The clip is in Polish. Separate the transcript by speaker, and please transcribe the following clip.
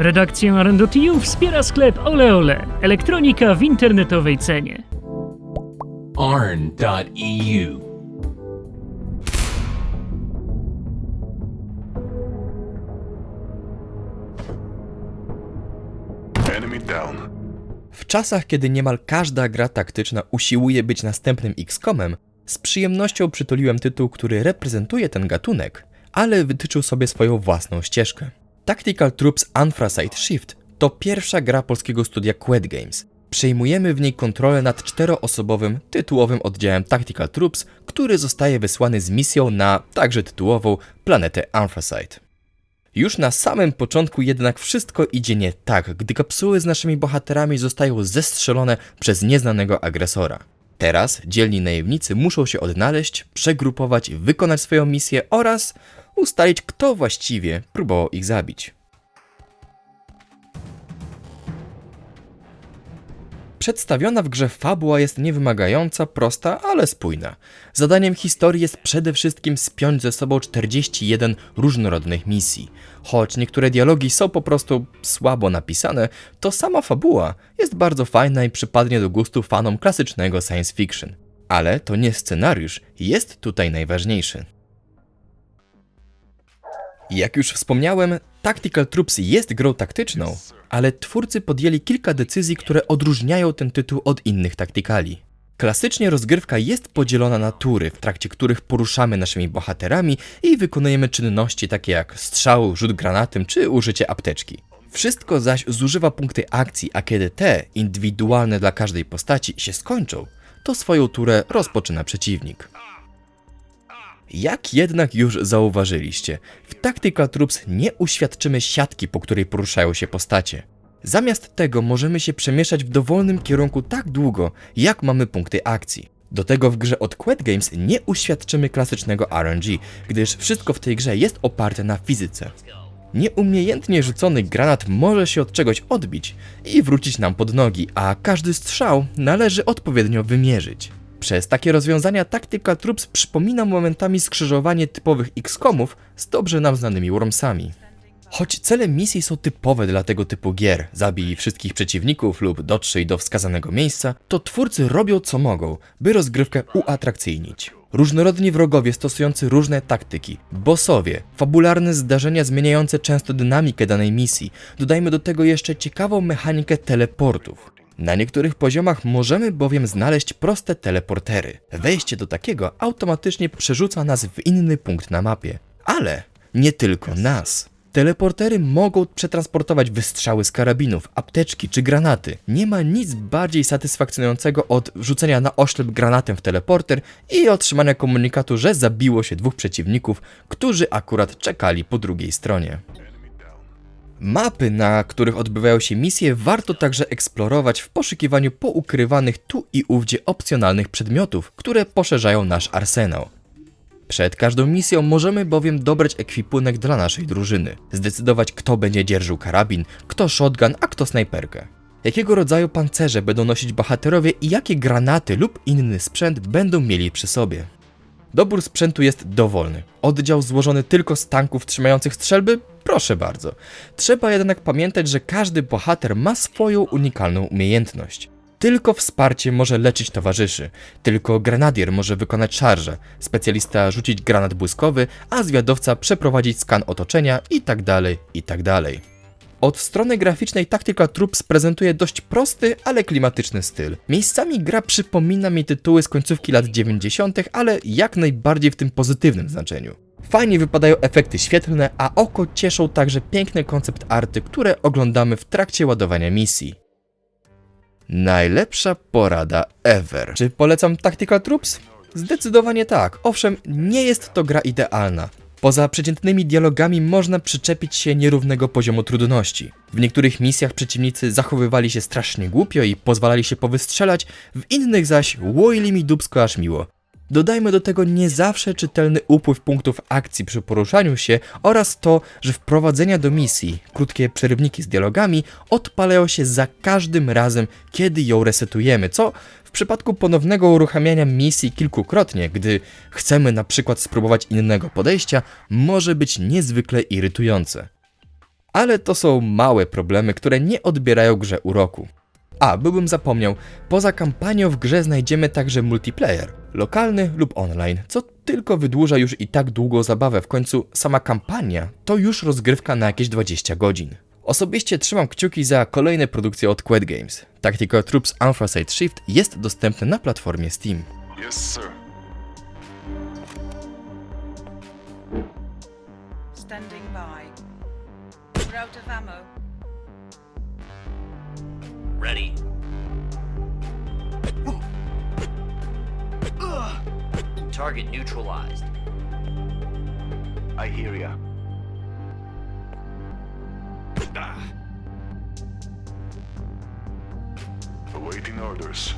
Speaker 1: Redakcję Arendo.tu wspiera sklep Oleole. Elektronika w internetowej cenie.
Speaker 2: arn.eu.
Speaker 3: Enemy down.
Speaker 4: W czasach, kiedy niemal każda gra taktyczna usiłuje być następnym XCOMem, z przyjemnością przytuliłem tytuł, który reprezentuje ten gatunek, ale wytyczył sobie swoją własną ścieżkę. Tactical Troops Anthracite Shift to pierwsza gra polskiego studia Qued Games. Przejmujemy w niej kontrolę nad czteroosobowym, tytułowym oddziałem Tactical Troops, który zostaje wysłany z misją na także tytułową planetę Anthracite. Już na samym początku jednak wszystko idzie nie tak, gdy kapsuły z naszymi bohaterami zostają zestrzelone przez nieznanego agresora. Teraz dzielni najemnicy muszą się odnaleźć, przegrupować, wykonać swoją misję oraz ustalić, kto właściwie próbował ich zabić. Przedstawiona w grze fabuła jest niewymagająca, prosta, ale spójna. Zadaniem historii jest przede wszystkim spiąć ze sobą 41 różnorodnych misji. Choć niektóre dialogi są po prostu słabo napisane, to sama fabuła jest bardzo fajna i przypadnie do gustu fanom klasycznego science fiction. Ale to nie scenariusz jest tutaj najważniejszy. Jak już wspomniałem, Tactical Troops jest grą taktyczną, ale twórcy podjęli kilka decyzji, które odróżniają ten tytuł od innych taktykali. Klasycznie rozgrywka jest podzielona na tury, w trakcie których poruszamy naszymi bohaterami i wykonujemy czynności takie jak strzał, rzut granatem czy użycie apteczki. Wszystko zaś zużywa punkty akcji, a kiedy te, indywidualne dla każdej postaci, się skończą, to swoją turę rozpoczyna przeciwnik. Jak jednak już zauważyliście, w Tactical Troops nie uświadczymy siatki, po której poruszają się postacie. Zamiast tego możemy się przemieszczać w dowolnym kierunku tak długo, jak mamy punkty akcji. Do tego w grze od Qued Games nie uświadczymy klasycznego RNG, gdyż wszystko w tej grze jest oparte na fizyce. Nieumiejętnie rzucony granat może się od czegoś odbić i wrócić nam pod nogi, a każdy strzał należy odpowiednio wymierzyć. Przez takie rozwiązania Tactical Troops przypomina momentami skrzyżowanie typowych XCOMów z dobrze nam znanymi Wormsami. Choć cele misji są typowe dla tego typu gier, zabij wszystkich przeciwników lub dotrzyj do wskazanego miejsca, to twórcy robią co mogą, by rozgrywkę uatrakcyjnić. Różnorodni wrogowie stosujący różne taktyki, bossowie, fabularne zdarzenia zmieniające często dynamikę danej misji, dodajmy do tego jeszcze ciekawą mechanikę teleportów. Na niektórych poziomach możemy bowiem znaleźć proste teleportery. Wejście do takiego automatycznie przerzuca nas w inny punkt na mapie. Ale nie tylko nas. Teleportery mogą przetransportować wystrzały z karabinów, apteczki czy granaty. Nie ma nic bardziej satysfakcjonującego od wrzucenia na oślep granatem w teleporter i otrzymania komunikatu, że zabiło się dwóch przeciwników, którzy akurat czekali po drugiej stronie. Mapy, na których odbywają się misje, warto także eksplorować w poszukiwaniu poukrywanych tu i ówdzie opcjonalnych przedmiotów, które poszerzają nasz arsenał. Przed każdą misją możemy bowiem dobrać ekwipunek dla naszej drużyny, zdecydować kto będzie dzierżył karabin, kto shotgun, a kto snajperkę. Jakiego rodzaju pancerze będą nosić bohaterowie i jakie granaty lub inny sprzęt będą mieli przy sobie. Dobór sprzętu jest dowolny. Oddział złożony tylko z tanków trzymających strzelby? Proszę bardzo. Trzeba jednak pamiętać, że każdy bohater ma swoją unikalną umiejętność. Tylko wsparcie może leczyć towarzyszy, tylko grenadier może wykonać szarżę, specjalista rzucić granat błyskowy, a zwiadowca przeprowadzić skan otoczenia itd. itd. Od strony graficznej Tactical Troops prezentuje dość prosty, ale klimatyczny styl. Miejscami gra przypomina mi tytuły z końcówki lat 90., ale jak najbardziej w tym pozytywnym znaczeniu. Fajnie wypadają efekty świetlne, a oko cieszą także piękne koncept arty, które oglądamy w trakcie ładowania misji. Najlepsza porada ever. Czy polecam Tactical Troops? Zdecydowanie tak. Owszem, nie jest to gra idealna. Poza przeciętnymi dialogami można przyczepić się nierównego poziomu trudności. W niektórych misjach przeciwnicy zachowywali się strasznie głupio i pozwalali się powystrzelać, w innych zaś łoili mi dubsko aż miło. Dodajmy do tego nie zawsze czytelny upływ punktów akcji przy poruszaniu się oraz to, że wprowadzenia do misji, krótkie przerywniki z dialogami odpalają się za każdym razem, kiedy ją resetujemy, co w przypadku ponownego uruchamiania misji kilkukrotnie, gdy chcemy na przykład spróbować innego podejścia, może być niezwykle irytujące. Ale to są małe problemy, które nie odbierają grze uroku. A, byłbym zapomniał, poza kampanią w grze znajdziemy także multiplayer, lokalny lub online, co tylko wydłuża już i tak długo zabawę, w końcu sama kampania to już rozgrywka na jakieś 20 godzin. Osobiście trzymam kciuki za kolejne produkcje od Qued Games. Tactical Troops Anthracite Shift jest dostępny na platformie Steam.
Speaker 2: Yes, sir.
Speaker 3: Standing by. We're out of ammo.
Speaker 5: Ready. Target neutralized.
Speaker 2: I hear ya. Ah. Awaiting orders.